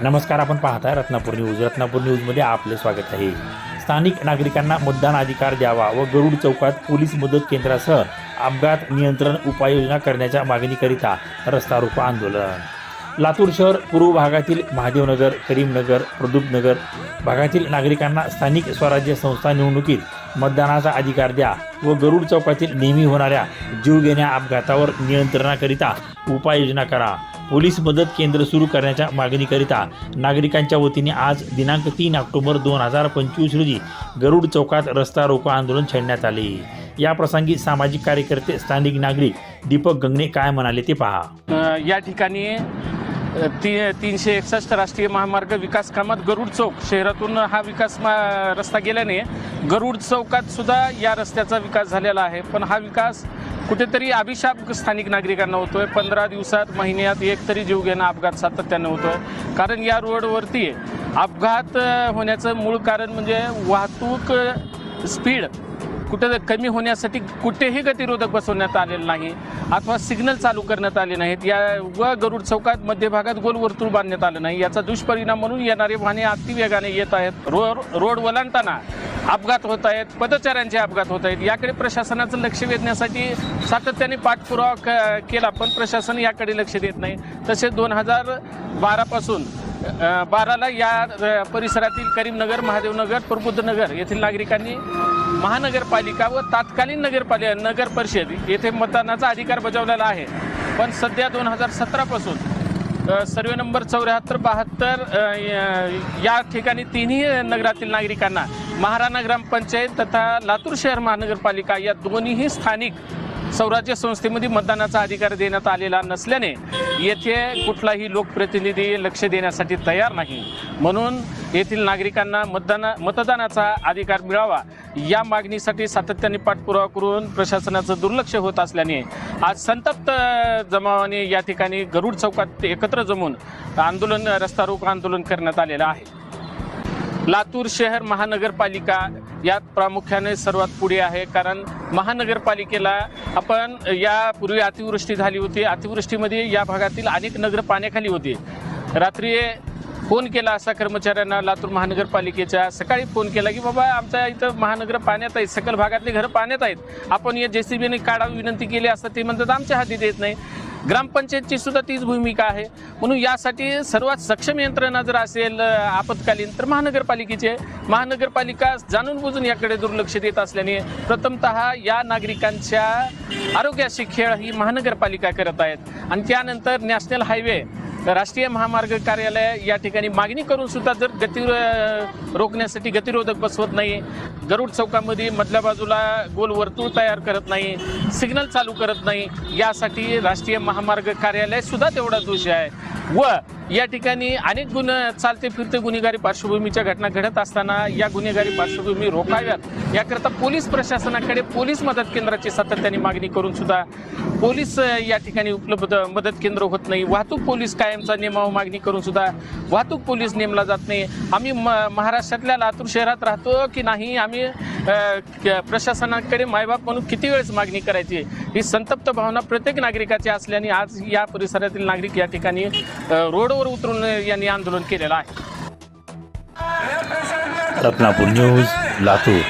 नमस्कार आपण पाहताय रत्नापूर न्यूज. रत्नापूर न्यूजमध्ये आपले स्वागत आहे. स्थानिक नागरिकांना मतदान अधिकार द्यावा व गरुड चौकात पोलीस मदत केंद्रासह अपघात नियंत्रण उपाययोजना करण्याच्या मागणीकरिता रस्ता रोको आंदोलन. लातूर शहर पूर्व भागातील महादेवनगर करीमनगर प्रदूपनगर भागातील नागरिकांना स्थानिक स्वराज्य संस्था निवडणुकीत मतदानाचा अधिकार द्या व गरुड चौकातील नेहमी होणाऱ्या जीवघेण्या अपघातावर नियंत्रणाकरिता उपाययोजना करा. पोलीस मदत केंद्र सुरू करण्याच्या मागणीकरिता नागरिकांच्या वतीने आज दिनांक तीन ऑक्टोबर दोन हजार पंचवीस रोजी गरुड चौकात रस्ता रोको आंदोलन छेडण्यात आले. या प्रसंगी सामाजिक कार्यकर्ते स्थानिक नागरिक दीपक गंगणे काय म्हणाले ते पहा. या ठिकाणी ती तीनशे एकसष्ट राष्ट्रीय महामार्ग विकास कामात गरुड चौक शहरातून हा विकास मा रस्ता गेल्याने गरुड चौकात सुद्धा या रस्त्याचा विकास झालेला आहे. पण हा विकास कुठेतरी अभिशाप स्थानिक नागरिकांना होतोय. पंधरा दिवसात महिन्यात एक तरी जीवघेणा अपघात सातत्यानं होतोय. कारण या रोडवरती अपघात होण्याचं मूळ कारण म्हणजे वाहतूक स्पीड कुठं कमी होण्यासाठी कुठेही गतिरोधक बसवण्यात आलेलं नाही अथवा सिग्नल चालू करण्यात आले नाहीत. या व गरुड चौकात मध्यभागात गोल वर्तुळ बांधण्यात आलं नाही. याचा दुष्परिणाम म्हणून येणारे वाहने अतिवेगाने येत आहेत. रोड रोड वलांडताना अपघात होत आहेत. पदचाऱ्यांचे अपघात होत आहेत. याकडे प्रशासनाचं लक्ष वेधण्यासाठी सातत्याने पाठपुरावा क केला पण प्रशासन याकडे लक्ष देत नाही. तसेच दोन हजार बारापासून बाराला या परिसरातील करीमनगर महादेवनगर प्रबुद्धनगर येथील नागरिकांनी महानगरपालिका व तात्कालीन नगरपालिका नगर परिषद येथे मतदानाचा अधिकार बजावलेला आहे. पण सध्या दोन हजार सतरापासून सर्वे नंबर चौऱ्याहत्तर बहात्तर या ठिकाणी तिन्ही नगरातील नागरिकांना महाराणा ग्रामपंचायत तथा लातूर शहर महानगरपालिका या दोन्हीही स्थानिक स्वराज्य संस्थेमध्ये मतदानाचा अधिकार देण्यात आलेला नसल्याने येथे कुठलाही लोकप्रतिनिधी लक्ष देण्यासाठी तयार नाही. म्हणून येथील नागरिकांना मतदाना मतदानाचा अधिकार मिळावा. या मागणीसाठी सातत्याने पाठपुरावा करून प्रशासनाचं दुर्लक्ष होत असल्याने आज संतप्त जमावाने या ठिकाणी गरुड चौकात एकत्र जमून आंदोलन रस्ता रोको आंदोलन करण्यात आलेलं आहे. लातूर शहर महानगरपालिका यात प्रामुख्याने सर्वात पुढे आहे कारण महानगरपालिकेला आपण यापूर्वी अतिवृष्टी झाली होती. अतिवृष्टीमध्ये या भागातील अनेक नगर पाण्याखाली होती. रात्री फोन केला असा कर्मचाऱ्यांना लातूर महानगरपालिकेच्या. सकाळी फोन केला की बाबा आमच्या इथं महानगर पाण्यात आहेत सकल भागातली घरं पाण्यात आहेत. आपण या जे सी बीने काढावी विनंती केली असता ते म्हणतात आमच्या हाती येत नाही. ग्रामपंचायतची सुद्धा तीच भूमिका आहे. म्हणून यासाठी सर्वात सक्षम यंत्रणा जर असेल आपत्कालीन तर महानगरपालिकेचे. महानगरपालिका जाणून बुजून याकडे दुर्लक्ष देत असल्याने प्रथमतः या नागरिकांच्या आरोग्याशी खेळ ही महानगरपालिका करत आहेत. आणि त्यानंतर नॅशनल हायवे राष्ट्रीय महामार्ग कार्यालय या ठिकाणी मागणी करून सुद्धा जर गती रोखण्यासाठी गतिरोधक बसवत नाही गरुड चौकामध्ये मधल्या बाजूला गोल वर्तुळ तयार करत नाही सिग्नल चालू करत नाही यासाठी राष्ट्रीय महामार्ग कार्यालय सुद्धा तेवढा दोषी आहे. व या ठिकाणी अनेक गुन्हे चालते फिरते गुन्हेगारी पार्श्वभूमीच्या घटना घडत असताना या गुन्हेगारी पार्श्वभूमी रोखाव्यात. याकरता पोलीस प्रशासनाकडे पोलीस मदत केंद्राची सातत्याने मागणी करून सुद्धा पोलीस या ठिकाणी उपलब्ध मदत केंद्र होत नाही. वाहतूक पोलीस कायमचा नेमावा मागणी करून सुद्धा वाहतूक पोलीस नेमला जात नाही. आम्ही म महाराष्ट्रातल्या लातूर शहरात राहतो की नाही आम्ही प्रशासनाकडे मायबाप म्हणून किती वेळेस मागणी करायची? ही संतप्त भावना प्रत्येक नागरिकाची असल्याने आज या परिसरातील नागरिक या ठिकाणी रोडवर उतरून यांनी आंदोलन केलेलं आहे. रत्नापूर न्यूज लातूर.